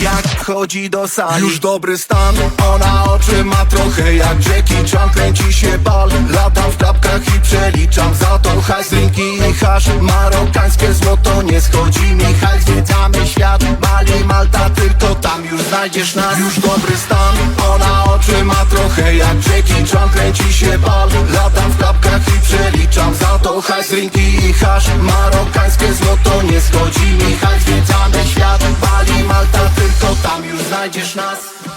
jak wchodzi do sali. Już dobry stan, ona oczy ma trochę jak Jackie Chan Kręci się bal, latam w klapkach i przeliczam Za to. Hajs, i hasz. Marokańskie złoto nie schodzi mi. Hajs Zwiedzamy świat, Bali, Malta Tylko tam już znajdziesz nas. Już dobry stan, ona oczy ma trochę jak Jackie Chan Kręci się bal, latam w klapkach i przeliczam Za to. Hajs, i hasz. Marokańskie znajdziesz nas.